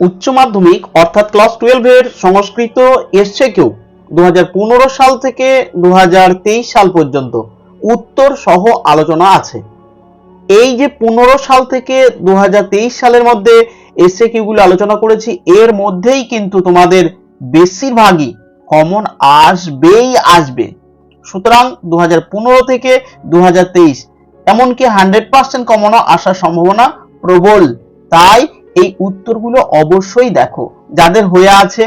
উচ্চ মাধ্যমিক অর্থাৎ ক্লাস টুয়েলভের সংস্কৃত এসছে কেউ? দু হাজার পনেরো সাল থেকে দু সাল পর্যন্ত উত্তর সহ আলোচনা আছে। এই যে পনেরো সাল থেকে দু সালের মধ্যে এসে কিউগুলো আলোচনা করেছি, এর মধ্যেই কিন্তু তোমাদের বেশিরভাগই কমন আসবেই আসবে। সুতরাং দু হাজার পনেরো থেকে দু হাজার তেইশ, এমনকি হান্ড্রেড পার্সেন্ট কমনও আসার সম্ভাবনা প্রবল। তাই এই উত্তরগুলো অবশ্যই দেখো। যাদের হয়ে আছে,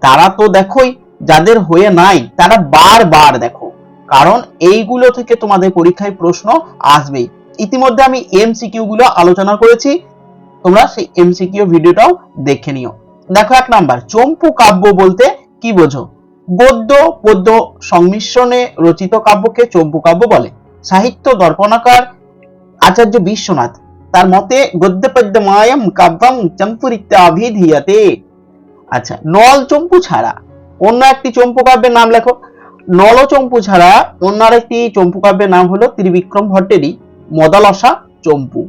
তারা তো দেখোই, যাদের হয়ে নাই, তারা বারবার দেখো। কারণ এইগুলো থেকে তোমাদের পরীক্ষায় প্রশ্ন আসবেই। ইতিমধ্যে আমি এমসিকিউ গুলো আলোচনা করেছি, তোমরা সেই এমসিকিউ ভিডিওটাও দেখে নিও। দেখো এক নাম্বার, চম্পু কাব্য বলতে কি বোঝো? গদ্য, পদ্য সংমিশ্রণে রচিত কাব্যকে চম্পু কাব্য বলে। সাহিত্য দর্পণাকার আচার্য বিশ্বনাথ। তার মতে গদ্য পদ্য মায়ম কাব্যম চম্পুরিত্যাভিধীয়তে। আচ্ছা নল চম্পু ছাড়া অন্য একটি চম্পু কাব্যের নাম লেখো। নলচম্পু ছাড়া অন্য আরেকটি চম্পু কাব্যের নাম হলো ত্রিবিক্রম ভট্টেরই মদালসা চম্পু।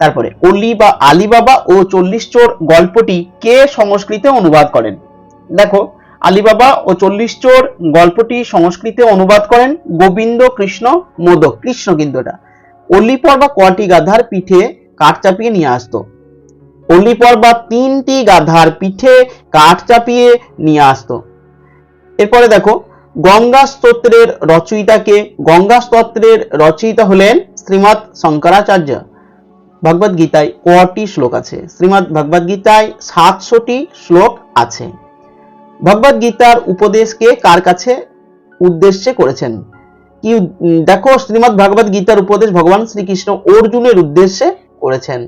তারপরে অলি বা আলিবাবা ও চল্লিশ চোর গল্পটি কে সংস্কৃতে অনুবাদ করেন? দেখো, আলিবাবা ও চল্লিশ চোর গল্পটি সংস্কৃতে অনুবাদ করেন গোবিন্দ কৃষ্ণ মোদক। কৃষ্ণ কিন্তু এটা। অলিপর বা কটি গাধার পিঠে কাঠ চাপিয়ে নিয়ে আসতো? অলিপর বা তিনটি গাধার পিঠে কাঠ চাপিয়ে নিয়ে আসতো। এরপরে দেখো, গঙ্গা স্তোত্রের রচয়িতাকে, গঙ্গা স্তোত্রের রচয়িতা হলেন শ্রীমৎ শঙ্করাচার্য ভগবদ গীতায় কটি শ্লোক আছে? শ্রীমৎ ভগবদ গীতায় সাতশোটি শ্লোক আছে। ভগবদ গীতার উপদেশকে কার কাছে উদ্দেশ্যে করেছেন? কি দেখো শ্রীমৎ ভগবদ গীতার উপদেশ ভগবান শ্রীকৃষ্ণ অর্জুনের উদ্দেশ্যে করেছেন।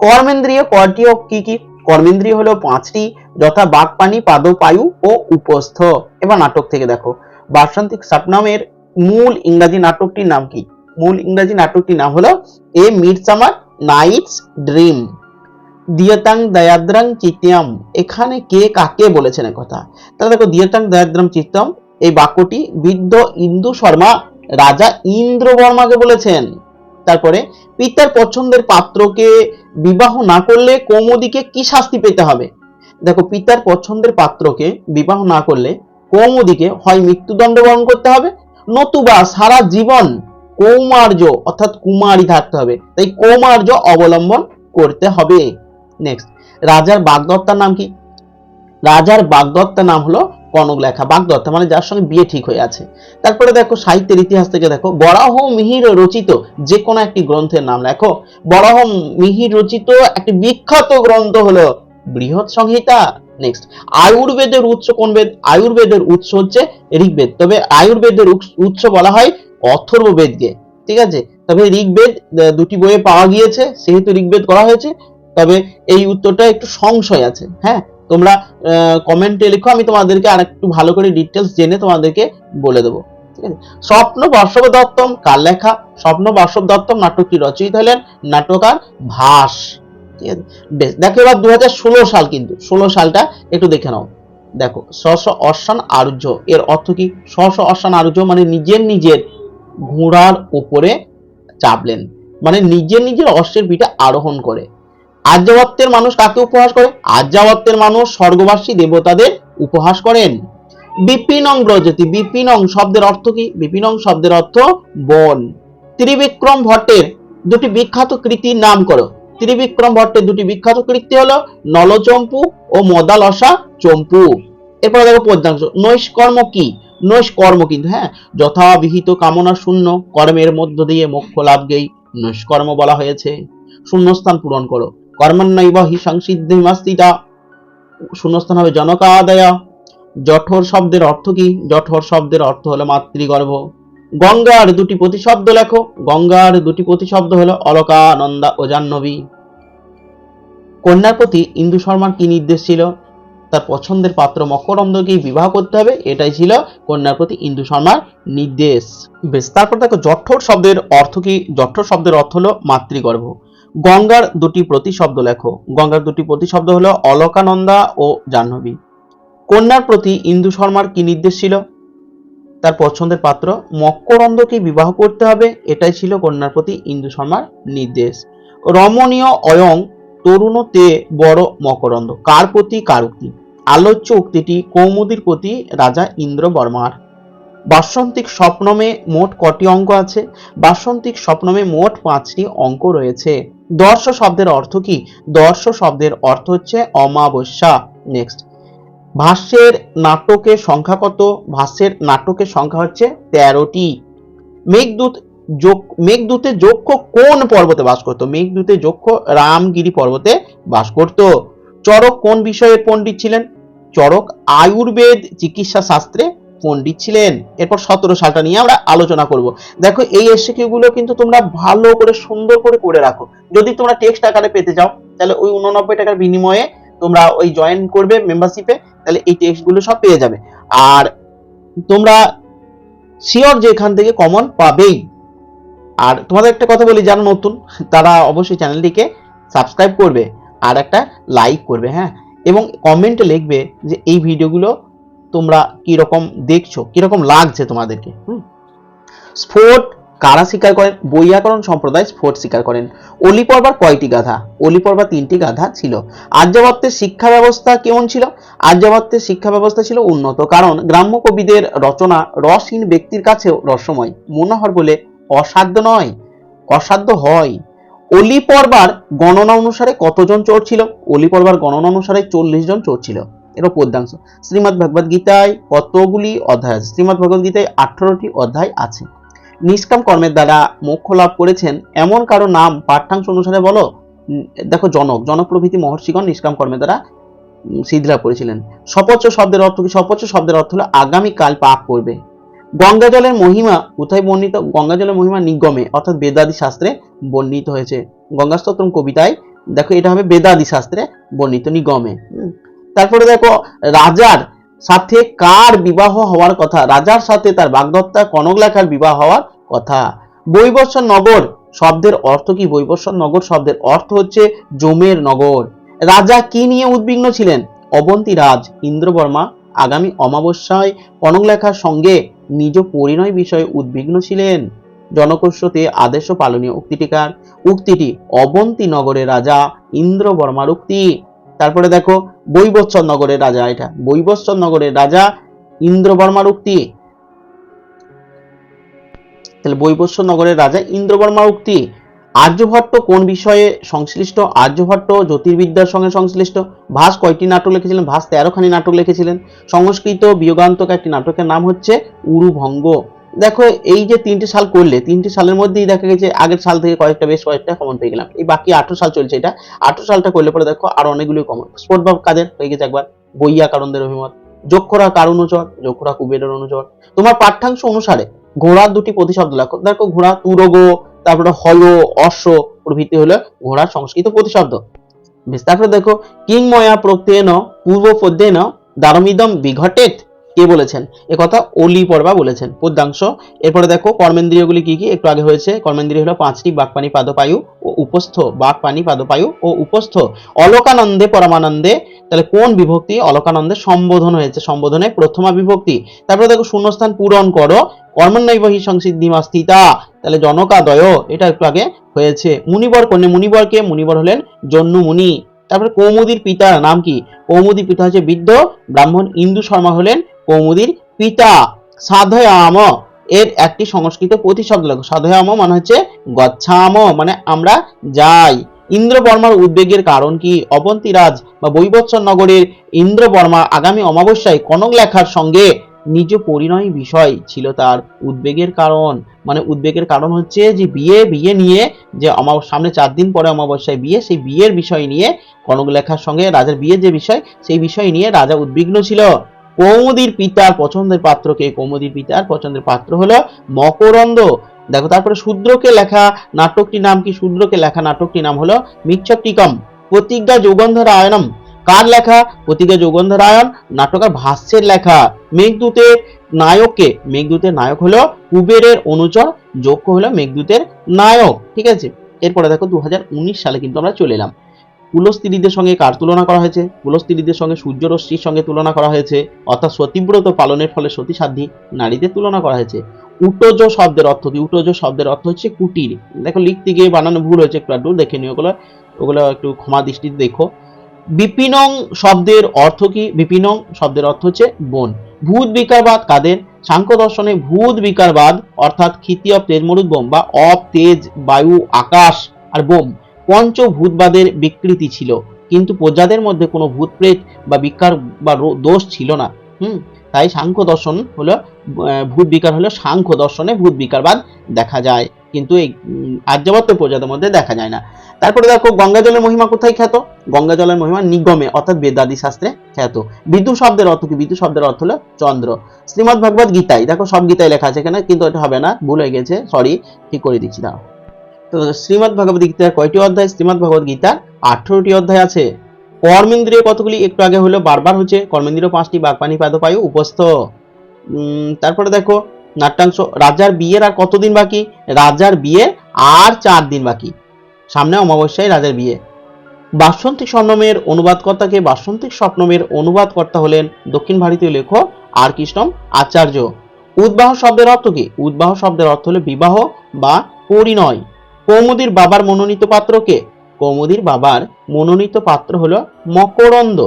কর্মেন্দ্রিয় কটি ও কি কি? কর্মেন্দ্রিয় হলো পাঁচটি, যথা বাকপানি পাদপায়ু ও উপস্থ। এবার নাটক থেকে দেখো। বাসন্তিক সাপনামের মূল ইংরাজি নাটকটির নাম কি? মূল ইংরাজি নাটকটির নাম হলো এ মিডসামার নাইটস ড্রিম। দিয়তাং দয়াদ্রাং চিত্যম। এখানে কে কাকে বলেছেন কথা তাহলে দেখো, দিয়তাং দয়াদ্রাং চিত্তম এই বাক্যটি বৃদ্ধ ইন্দু শর্মা রাজা ইন্দ্র বর্মাকে বলেছেন। তারপরে, পিতার পছন্দের পাত্রকে বিবাহ না করলে কৌমদিকে কি শাস্তি পেতে হবে? দেখো, পিতার পছন্দের পাত্রকে বিবাহ না করলে কৌমদিকে হয় মৃত্যুদণ্ড বরণ করতে হবে, নতুবা সারা জীবন কৌমার্য অর্থাৎ কুমারী থাকতে হবে। তাই কৌমার্য অবলম্বন করতে হবে। নেক্সট রাজার বাগদত্তার নাম কি? রাজার বাগদত্তার নাম হলো কনকলেখা বাগদত্তা মানে যার সঙ্গে বিয়ে ঠিক হয়ে আছে। তারপরে দেখো সাহিত্যের ইতিহাস থেকে দেখো, বরাহ মিহির রচিত যে কোনো একটি গ্রন্থের নাম লেখো। বরাহ মিহির রচিত একটি বিখ্যাত গ্রন্থ হলো বৃহৎ সংহিতা। নেক্সট আয়ুর্বেদের উৎস কোন বেদ? আয়ুর্বেদের উৎস হচ্ছে ঋগ্বেদ। তবে আয়ুর্বেদের উৎস- উৎস বলা হয় অথর্ববেদকে। ঠিক আছে? তবে ঋগ্বেদ দুটি বইয়ে পাওয়া গিয়েছে, সেহেতু ঋগ্বেদ করা হয়েছে। তবে এই উত্তরটা একটু সংশয় আছে হ্যাঁ? তোমরা কমেন্টে লিখো, আমি তোমাদেরকে আর একটু ভালো করে ডিটেলস জেনে তোমাদেরকে বলে দেবো। ঠিক আছে? স্বপ্ন বর্ষব দত্তম কার লেখা? স্বপ্ন বর্ষব দত্তম নাটকটি রচয়িতা হলেন নাটকার ভাস। ঠিক আছে? বেশ, দেখো এবার দু হাজার ষোলো সাল কিন্তু, ষোলো সালটা একটু দেখে নাও। দেখো স্ব অশ্বান আরুহ্য এর অর্থ কি? স্ব অশ্বান আরুহ্য মানে নিজের নিজের ঘোড়ার উপরে চাপলেন। মানে নিজের নিজের অশ্বের পিঠে আরোহণ করে। আর্যাবত্যের মানুষ কাকে উপহাস করে? আর্যাবত্যের মানুষ স্বর্গবাসী দেবতাদের উপহাস করেন। বিপিনং ব্রজতি, বিপিনং শব্দের অর্থ কি? বিপিনং শব্দের অর্থ বন। ত্রিবিক্রম ভট্টের দুটি বিখ্যাত কৃতির নাম করো। ত্রিবিক্রম ভট্টের দুটি বিখ্যাত কৃতি হলো নলচম্পু ও মদালসা চম্পু। এরপরে দেখো পদ্যাংশ নৈষ্কর্ম কি? নৈষ্কর্ম কিন্তু হ্যাঁ? যথাবিহিত কামনা শূন্য, কর্মের মধ্য দিয়ে মোক্ষ লাভকেই নৈষ্কর্ম বলা হয়েছে। শূন্যস্থান পূরণ করো। কর্মান্নৈব হি সংসিদ্ধি মাস্তিতা শূন্যস্থান হবে জনকাদায়। জঠর শব্দের অর্থ কি? জঠর শব্দের অর্থ হলো মাতৃগর্ভ। গঙ্গার দুটি প্রতিশব্দ লেখো। গঙ্গার দুটি প্রতিশব্দ হলো অলকানন্দা ও জাহ্নবী। কন্যার প্রতি ইন্দু শর্মার কি নির্দেশ ছিল? তার পছন্দের পাত্র মকরন্দকেই বিবাহ করতে হবে, এটাই ছিল কন্যার প্রতি ইন্দু শর্মার নির্দেশ। বেশ, তারপর দেখো, জঠর শব্দের অর্থ কি? জঠর শব্দের অর্থ হলো মাতৃগর্ভ। গঙ্গার দুটি প্রতিশব্দ লেখো। গঙ্গার দুটি প্রতিশব্দ হলো অলকানন্দা ও জাহ্নবী। কন্যার প্রতি ইন্দু শর্মার কি নির্দেশ ছিল? তার পছন্দের পাত্র মকরন্দকে বিবাহ করতে হবে, এটাই ছিল কন্যার প্রতি ইন্দু শর্মার নির্দেশ। রমণীয় অয়ং তরুণ তে বড় মকরন্দ। কার প্রতি? কার উক্তি? আলোচ্য উক্তিটি কৌমুদীর প্রতি রাজা ইন্দ্র বর্মার বাসন্তিক স্বপ্নমে মোট কটি অঙ্ক আছে? বাসন্তিক স্বপ্নমে মোট পাঁচটি অঙ্ক রয়েছে। দর্শ শব্দের অর্থ কি? দর্শ শব্দের অর্থ হচ্ছে অমাবস্যা। নেক্সট ভাষ্যের নাটকের সংখ্যা কত? ভাষ্যের নাটকের সংখ্যা হচ্ছে তেরোটি। মেঘদূত যোগ মেঘদূতের যক্ষ কোন পর্বতে বাস করতো? মেঘদূতের যক্ষ রামগিরি পর্বতে বাস করত। চরক কোন বিষয়ে পণ্ডিত ছিলেন? চরক আয়ুর্বেদ চিকিৎসা শাস্ত্রে পণ্ডিত ছিলেন। এরপর সতেরো সালটা নিয়ে আমরা আলোচনা করব। দেখো, এই এসএকিউ গুলো কিন্তু তোমরা ভালো করে, সুন্দর করে করে রাখো। যদি তোমরা টেক্সট আকারে পেতে চাও, তাহলে ওই উননব্বই টাকার বিনিময়ে তোমরা ওই জয়েন করবে মেম্বারশিপে তাহলে এই টেক্সটগুলো সব পেয়ে যাবে। আর তোমরা শিওর যে এখান থেকে কমন পাবেই। আর তোমাদের একটা কথা বলি, যারা নতুন, তারা অবশ্যই চ্যানেলটিকে সাবস্ক্রাইব করবে, আর একটা লাইক করবে হ্যাঁ? এবং কমেন্টে লিখবে যে, এই ভিডিওগুলো তোমরা কি রকম দেখছ কি রকম লাগছে তোমাদেরকে স্ফোট কারা স্বীকার করেন? বৈয়াকরণ সম্প্রদায় স্ফোট স্বীকার করেন। অলি পর্বার কয়টি গাধা? অলি পর্বার তিনটি গাধা ছিল। আর্যাবত্যের শিক্ষা ব্যবস্থা কেমন ছিল? আর্যাবত্যের শিক্ষা ব্যবস্থা ছিল উন্নত, কারণ গ্রাম্য কবিদের রচনা রসহীন ব্যক্তির কাছেও রসময়, মনোহর বলে অসাধ্য নয়, অসাধ্য হয়। অলি পর্বার গণনা অনুসারে কতজন চোর ছিল? অলি পর্বার গণনা অনুসারে চল্লিশ জন চোর ছিল। এরও পদ্যাংশ। শ্রীমদ ভগবদ গীতায় কতগুলি অধ্যায় আছে? শ্রীমদ ভগবদ গীতায় আঠারোটি অধ্যায় আছে। নিষ্কাম কর্মের দ্বারা মোক্ষ লাভ করেছেন এমন কারও নাম পাঠ্যাংশ অনুসারে বলো? দেখো জনক জনক প্রভৃতি মহর্ষিগণ নিষ্কাম কর্মের দ্বারা উম, সিদ্ধি লাভ করেছিলেন। সপচ্চ শব্দের অর্থ কি? সপচ্চ শব্দের অর্থ হলো আগামীকাল পাপ করবে। গঙ্গা জলের মহিমা কোথায় বর্ণিত? গঙ্গা জলের মহিমা নিগমে অর্থাৎ বেদাদি শাস্ত্রে বর্ণিত হয়েছে। গঙ্গাস্তোত্রম কবিতায় দেখো এটা হবে বেদাদি শাস্ত্রে বর্ণিত নিগমে। তারপরে দেখো, রাজার সাথে কার বিবাহ হওয়ার কথা? রাজার সাথে তার বাগদত্তা কনক লেখার বিবাহ হওয়ার কথা। বৈবস্বর নগর শব্দের অর্থ কি? বৈবস্বর নগর শব্দের অর্থ হচ্ছে জমের নগর। রাজা কি নিয়ে উদ্বিগ্ন ছিলেন? অবন্তী রাজ, ইন্দ্রবর্মা, আগামী অমাবস্যায় কনকলেখার সঙ্গে নিজ পরিণয় বিষয়ে উদ্বিগ্ন ছিলেন। জনকোষ্ঠতে আদেশ পালনীয় উক্তিটিকার। উক্তিটি অবন্তী নগরের রাজা ইন্দ্রবর্মার উক্তি। তারপরে দেখো বৈবৎসর নগরের রাজা, এটা বৈবৎসর নগরের রাজা ইন্দ্রবর্মার উক্তি। তাহলে বৈবৎসর নগরের রাজা ইন্দ্রবর্মার উক্তি। আর্যভট্ট কোন বিষয়ে সংশ্লিষ্ট? আর্যভট্ট জ্যোতির্বিদ্যার সঙ্গে সংশ্লিষ্ট। ভাস কয়টি নাটক লিখেছিলেন? ভাস তেরোখানি নাটক লিখেছিলেন। সংস্কৃত বিয়োগান্তক একটি নাটকের নাম হচ্ছে উরুভঙ্গ। দেখো, এই যে তিনটে সাল করলে, তিনটে সালের মধ্যেই দেখা গেছে আগের সাল থেকে কয়েকটা বেশ কয়েকটা কমন পেয়ে গেলাম। এই বাকি আঠেরো সাল চলছে এটা। আঠেরো সালটা করলে পরে দেখো আর অনেকগুলো কমন স্পোর্ট বাব কাদের? হয়ে গেছে একবার। বইয়া কারণদের অভিমত। যক্ষরা কার অনুচর? যক্ষরা কুবেরের অনুচর। তোমার পাঠ্যাংশ অনুসারে ঘোড়ার দুটি প্রতিশব্দ লেখো। দেখো, ঘোড়া তুরগো, তারপরে হল, অশ্ব প্রভৃতি হলো ঘোড়ার সংস্কৃত প্রতিশব্দ। বেশ, তারপরে দেখো, কিংময়া প্রত্যেন পূর্ব পদ্যেন দারমিদম বিঘটেত। কে বলেছেন? এ কথা অলি পর্বা বলেছেন। পদ্যাংশ এরপরে দেখো, কর্মেন্দ্রিয়গুলি কি কি? একটু আগে হয়েছে, কর্মেন্দ্রিয় হলো পাঁচটি বাকপানি পাদপায়ু ও উপস্থ। বাকপানি পাদপায়ু ও উপস্থ। অলোকানন্দে, পরমানন্দে, তাহলে কোন বিভক্তি? অলোকানন্দে সম্বোধন হয়েছে, সম্বোধনে প্রথমা বিভক্তি। তারপরে দেখো, শূন্যস্থান পূরণ করো। কর্মন্বয়বহী সংসিদ্ধিমা স্থিতা তাহলে জনকাদয়, এটা একটু আগে হয়েছে। মুনিবর, কন্যা মুনিবরকে মুনিবর হলেন জন্নু মুনি তারপরে কৌমুদির পিতার নাম কি? কৌমুদির পিতা হচ্ছে বৃদ্ধ, ব্রাহ্মণ ইন্দু শর্মা হলেন কৌমুদির পিতা। সাধয়াম এর একটি সংস্কৃত প্রতিশব্দ লেখো সাধয়াম মানে হচ্ছে গচ্ছাম মানে আমরা যাই। ইন্দ্রবর্মার উদ্বেগের কারণ কি? অবন্তীরাজ বা বৈবৎসর নগরের ইন্দ্রবর্মা আগামী অমাবস্যায় কনক লেখার সঙ্গে নিজ পরিণয় বিষয় ছিল তার উদ্বেগের কারণ। মানে উদ্বেগের কারণ হচ্ছে যে বিয়ে বিয়ে নিয়ে যে আমার সামনে চার দিন পরে অমাবস্যায় বিয়ে, সেই বিয়ের বিষয় নিয়ে কনক লেখার সঙ্গে, রাজার বিয়ের যে বিষয়, সেই বিষয় নিয়ে রাজা উদ্বিগ্ন ছিল। কৌমুদির পিতার পছন্দের পাত্রকে কৌমুদির পিতার পছন্দের পাত্র হলো মকরন্দ। দেখো, তারপরে শূদ্রকে লেখা নাটকটির নাম কি? শূদ্রকে লেখা নাটকটির নাম হলো মিচ্ছটিকম, প্রতিজ্ঞা যৌগন্ধরায়ণম। কার লেখা? প্রতিজ্ঞা যৌগন্ধরায়ণ, নাটকের ভাষ্যের লেখা। মেঘদূতের নায়ককে, মেঘদূতের নায়ক হলো কুবেরের অনুচর যোগ্য হলো মেঘদূতের নায়ক। ঠিক আছে? এরপরে দেখো দু হাজার উনিশ সালে কিন্তু আমরা চলে এলাম। কুলস্ত্রীদের সঙ্গে কার তুলনা করা হয়েছে? কুলস্ত্রীদের সঙ্গে সূর্যরশ্মির সঙ্গে তুলনা করা হয়েছে। অর্থাৎ সতীব্রত পালনের ফলে সতীসাধ্যী নারীদের তুলনা করা হয়েছে। উটজ শব্দের অর্থ কি? উটজ শব্দের অর্থ হচ্ছে কুটির। দেখো, লিখতে গিয়ে বানানো ভুল হয়েছে, একটু আধটু দেখে নিও। ওগুলো ওগুলো একটু ক্ষমা দৃষ্টিতে দেখো। বিপিনং শব্দের অর্থ কি? বিপিনং শব্দের অর্থ হচ্ছে বন। ভূত বিকারবাদ কাদের? সাংখ্য দর্শনে ভূত বিকারবাদ, অর্থাৎ ক্ষিতি অফ তেজ মরুদ বোম বা অফ তেজ বায়ু আকাশ আর বোম। পঞ্চভূতবাদের বিকৃতি ছিল। কিন্তু প্রজাদের মধ্যে কোনো ভূত প্রেত বা বিকার বা দোষ ছিল না। হুম? তাই সাংখ্য দর্শন হলো ভূত বিকার হলো সাংখ্য দর্শনে ভূত বিকারবাদ দেখা যায়। কিন্তু এই আর্যাবর্ত প্রজাদের মধ্যে দেখা যায় না। তারপরে দেখো, গঙ্গা জলের মহিমা কোথায় খ্যাত? গঙ্গা জলের মহিমা নিগমে, অর্থাৎ বেদাদি শাস্ত্রে খ্যাত। বিদ্যুৎ শব্দের অর্থ কি? বিদ্যুৎ শব্দের অর্থ হলো চন্দ্র। শ্রীমদ ভগবত গীতায়, দেখো সব গীতায় লেখা আছে এখানে, কিন্তু এটা হবে না, ভুল হয়ে গেছে সরি ঠিক করে দিচ্ছি দাও তো শ্রীমদ ভগবত গীতার কয়টি অধ্যায়? শ্রীমদ ভগবত গীতার আঠারোটি অধ্যায় আছে। কর্মেন্দ্রিয় কতগুলি? একটু আগে হলো বারবার হচ্ছে, কর্মেন্দ্রিয় পাঁচটি বাগপানি পাদপায়ু উপস্থ তারপরে দেখো, নাট্যাংশ, রাজার বিয়ের আর কতদিন বাকি? রাজার বিয়ে আর চার দিন বাকি। সামনে অমাবস্যায় রাজার বিয়ে। বাসন্তিক স্বপ্নমের অনুবাদকর্তাকে বাসন্তিক স্বপ্নমের অনুবাদকর্তা হলেন দক্ষিণ ভারতীয় লেখক আর কৃষ্ণম আচার্য। উদ্বাহ শব্দের অর্থ কি? উদ্বাহ শব্দের অর্থ হলো বিবাহ বা পরিণয়। কৌমুদীর বাবার মনোনীত পাত্রকে? কৌমুদীর বাবার মনোনীত পাত্র হল মকরন্দ।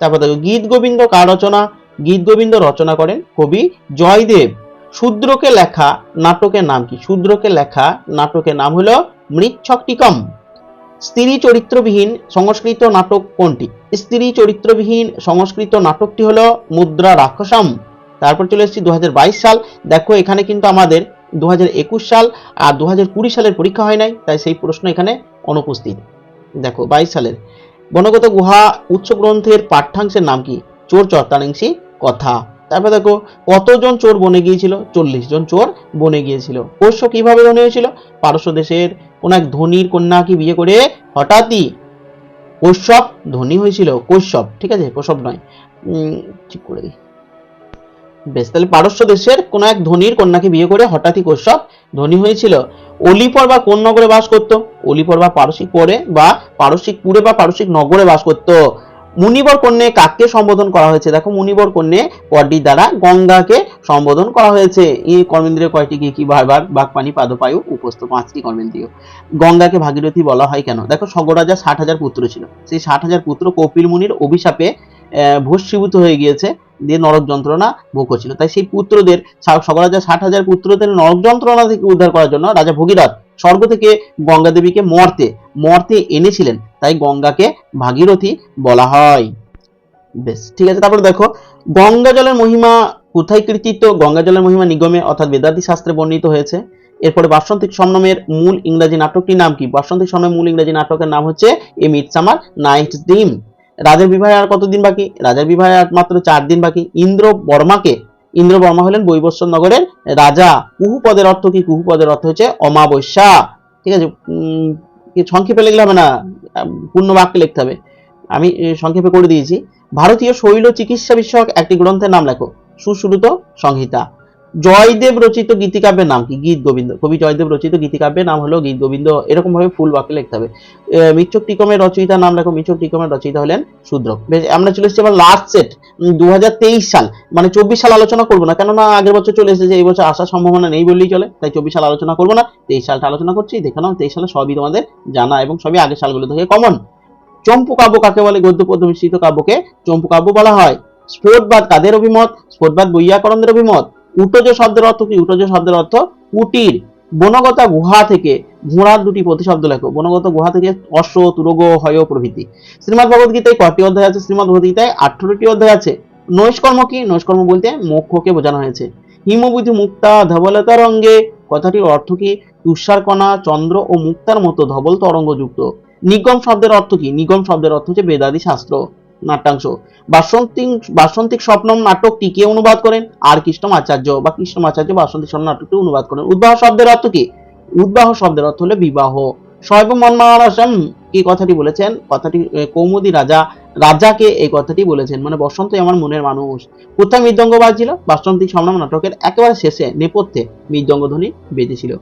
তারপর দেখো, গীত গোবিন্দ কার রচনা? গীত গোবিন্দ রচনা করেন কবি জয়দেব। শূদ্রকে লেখা নাটকের নাম কি? শূদ্রকে লেখা নাটকের নাম হলো মৃচ্ছকটিকম। স্ত্রী চরিত্রবিহীন সংস্কৃত নাটক কোনটি? স্ত্রী চরিত্রবিহীন সংস্কৃত নাটকটি হলো মুদ্রা রাক্ষসম। তারপর চলে এসেছি দু হাজার বাইশ সাল। দেখো, এখানে কিন্তু আমাদের দু হাজার একুশ সাল আর দু হাজার কুড়ি সালের পরীক্ষা হয় নাই, তাই সেই প্রশ্ন এখানে অনুপস্থিত। দেখো, বাইশ সালের। বনগত গুহা উচ্চ গ্রন্থের পাঠ্যাংশের নাম কি? চোর চর্তাংশী কথা। তারপর দেখো, কতজন চোর বনে গিয়েছিল? চল্লিশ জন চোর বনে গিয়েছিল। পোষ্য কীভাবে ধনী হয়েছিল? পারস্য দেশের কোন এক ধনীর কন্যাকে বিয়ে করে হঠাৎই কৈশব ধনী হয়েছিল। কৈশব ঠিক আছে? কৈশব নয়। ঠিক করে দিই। বেশ, তাহলে পারস্য দেশের কোন এক ধনির কন্যাকে বিয়ে করে হঠাৎই কৈশব ধনী হয়েছিল। অলিপর বা কোন নগরে বাস করত? অলিপর বা পারসিক পরে বা পারসিক পুরে বা পারসিক নগরে বাস করত। মুনিবর কন্যে কাককে সম্বোধন করা হয়েছে। দেখো, মুনিবর কন্যে পদটির দ্বারা গঙ্গাকে সম্বোধন করা হয়েছে। এই কর্মেন্দ্রিয় কয়টি কি কি? বারবার বাঘপানি পাদপায়ু, উপস্থ পাঁচটি কর্মেন্দ্রীয়। গঙ্গাকে ভাগীরথী বলা হয় কেন? দেখো সগরাজা ষাট হাজার পুত্র ছিল। সেই ষাট হাজার পুত্র কপিল মুনির অভিশাপে ভস্মীভূত হয়ে গিয়েছে। দিয়ে নরক যন্ত্রণা ভোগ করছিল। তাই সেই পুত্রদের সগরাজা ষাট হাজার পুত্রদের নরক যন্ত্রণা থেকে উদ্ধার করার জন্য রাজা ভগীরথ স্বর্গ থেকে গঙ্গা দেবীকে মর্তে মর্তে এনেছিলেন, তাই গঙ্গাকে ভাগীরথী বলা হয়। বেশ, ঠিক আছে, তারপর দেখো, গঙ্গা জলের মহিমা কোথায় কৃতিত্ব? গঙ্গা জলের মহিমা নিগমে অর্থাৎ বেদাতি শাস্ত্রে বর্ণিত হয়েছে। এরপরে বাসন্তিক সম্নমের মূল ইংরাজি নাটকটির নাম কি? বাসন্তিক সম্নমের মূল ইংরাজি নাটকের নাম হচ্ছে এ মিডসামার নাইট ড্রিম রাজার বিবাহে আর কতদিন বাকি? রাজার বিবাহে আর মাত্র চার দিন বাকি। ইন্দ্র বর্মাকে ইন্দ্র বর্মা হলেন বৈবস্বর নগরের রাজা। কুহু পদের অর্থ কি? কুহু পদের অর্থ হচ্ছে অমাবস্যা। ঠিক আছে? সংক্ষেপে লিখলে হবে না? পূর্ণ বাক্যে লিখতে হবে। আমি সংক্ষেপে করে দিয়েছি। ভারতীয় শৈল চিকিৎসা বিষয়ক একটি গ্রন্থের নাম লেখো। সুশ্রুত সংহিতা। জয়দেব রচিত গীতিকাব্যের নাম কি? গীত গোবিন্দ কবি জয়দেব রচিত গীতিকাব্যের নাম হলো গীত গোবিন্দ। এরকম ভাবে ফুল বাক্যে লিখতে হবে। আহ, মিচ্ছক টিকমের রচয়িতার নাম লেখো। মিচ্ছক টিকমের রচয়িতা হলেন শূদ্রক। বেশ আমরা চলে এসেছি আবার লাস্ট সেট দু হাজার তেইশ সাল। মানে চব্বিশ সাল আলোচনা করব না কেননা আগের বছর চলে এসেছে এই বছর আসার সম্ভাবনা নেই বললেই চলে। তাই চব্বিশ সাল আলোচনা করব না তেইশ সালটা আলোচনা করছি দেখে নাও তেইশ সালে সবই তোমাদের জানা এবং সবই আগের সালগুলো থেকে কমন চম্পু কাব্য কাকে বলে? গদ্য পদ্য মিশ্রিত কাব্যকে চম্পু কাব্য বলা হয়। স্ফোটবাদ কাদের অভিমত? স্ফোটবাদ বৈয়াকরণদের অভিমত। উটজ শব্দের অর্থ কি? উটজ শব্দের অর্থ কুটির। বনগতা গুহা থেকে ঘোড়ার দুটি প্রতিশব্দ লেখো। বনগত গুহা থেকে অশ্ব, তুরগ, হয় প্রভৃতি। শ্রীমদ ভগবত গীতায় কটি অধ্যায় আছে? শ্রীমদ ভগবত গীতায় আঠারোটি অধ্যায় আছে। নৈষ্কর্ম কি? নৈষ্কর্ম বলতে মোক্ষকে বোঝানো হয়েছে। হিমবুধি মুক্তা ধবল তরঙ্গে কথাটির অর্থ কি? তুষার কণা, চন্দ্র ও মুক্তার মতো ধবল তরঙ্গযুক্ত। নিগম শব্দের অর্থ কি? নিগম শব্দের অর্থ হচ্ছে বেদাদি শাস্ত্র। নাট্যাংশ। বাসন্তিক বাসন্তিক স্বপ্নম নাটকটি কে অনুবাদ করেন আর কৃষ্ণ আচার্য বা কৃষ্ণ আচার্য বাসন্তিক স্বপ্ন নাটকটি অনুবাদ করেন। উদ্বাহ শব্দের অর্থ কি? উদ্বাহ শব্দের অর্থ হলো বিবাহ। শৈব মন্মারাসম কি কথাটি বলেছেন, কথাটি কৌমুদি রাজা, রাজাকে এই কথাটি বলেছেন। মানে বসন্তই আমার মনের মানুষ। কোথায় মৃদঙ্গ বাজছিল বাসন্তিক স্বপ্নম নাটকের একেবারে শেষে, নেপথ্যে মৃদঙ্গ ধ্বনি বেজেছিল।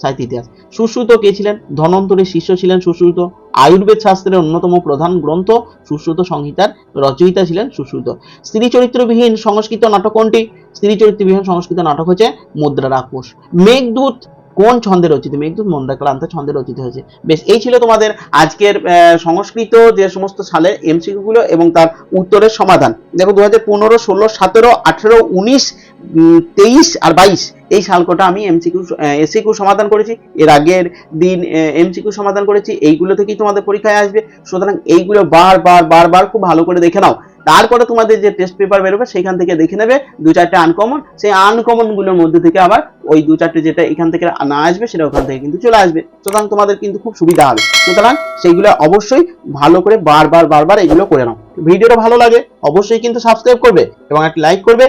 সাহিত্য ইতিহাস। সুশ্রুত কে ছিলেন? ধনন্তরের শিষ্য ছিলেন সুশ্রুত। আয়ুর্বেদ শাস্ত্রের অন্যতম প্রধান গ্রন্থ সুশ্রুত সংহিতার রচয়িতা ছিলেন সুশ্রুত। স্ত্রী চরিত্রবিহীন সংস্কৃত নাটক কোনটি স্ত্রী চরিত্রবিহীন সংস্কৃত নাটক হচ্ছে মুদ্রা রাক্ষস মেঘদূত কোন ছন্দে রচিত মেঘদূত মন্দাক্রান্ত ছন্দে রচিত হয়েছে। বেশ, এই ছিল তোমাদের আজকের সংস্কৃত যে সমস্ত সালের এমসিকিউ গুলো এবং তার উত্তরের সমাধান। দেখো দু হাজার পনেরো, ষোলো, সতেরো, আঠেরো, উনিশ তেইশ আর বাইশ, এই সালকটা আমি এমসিকিউ এসিকিউ সমাধান করেছি। এর আগের দিন এমসিকিউ সমাধান করেছি। এইগুলো থেকেই তোমাদের পরীক্ষায় আসবে। সুতরাং এইগুলো বারবার বারবার খুব ভালো করে দেখে নাও। তারপরে তোমাদের যে টেস্ট পেপার বেরোবে সেখান থেকে দেখে নেবে দু চারটে আনকমন সেই আনকমনগুলোর মধ্যে থেকে আবার ওই দু চারটে যেটা এখান থেকে না আসবে, সেটা ওখান থেকে কিন্তু চলে আসবে। সুতরাং তোমাদের কিন্তু খুব সুবিধা হবে। সুতরাং সেইগুলো অবশ্যই ভালো করে বারবার বারবার এগুলো করে নাও। ভিডিওটা ভালো লাগে, অবশ্যই কিন্তু সাবস্ক্রাইব করবে এবং একটা লাইক করবে।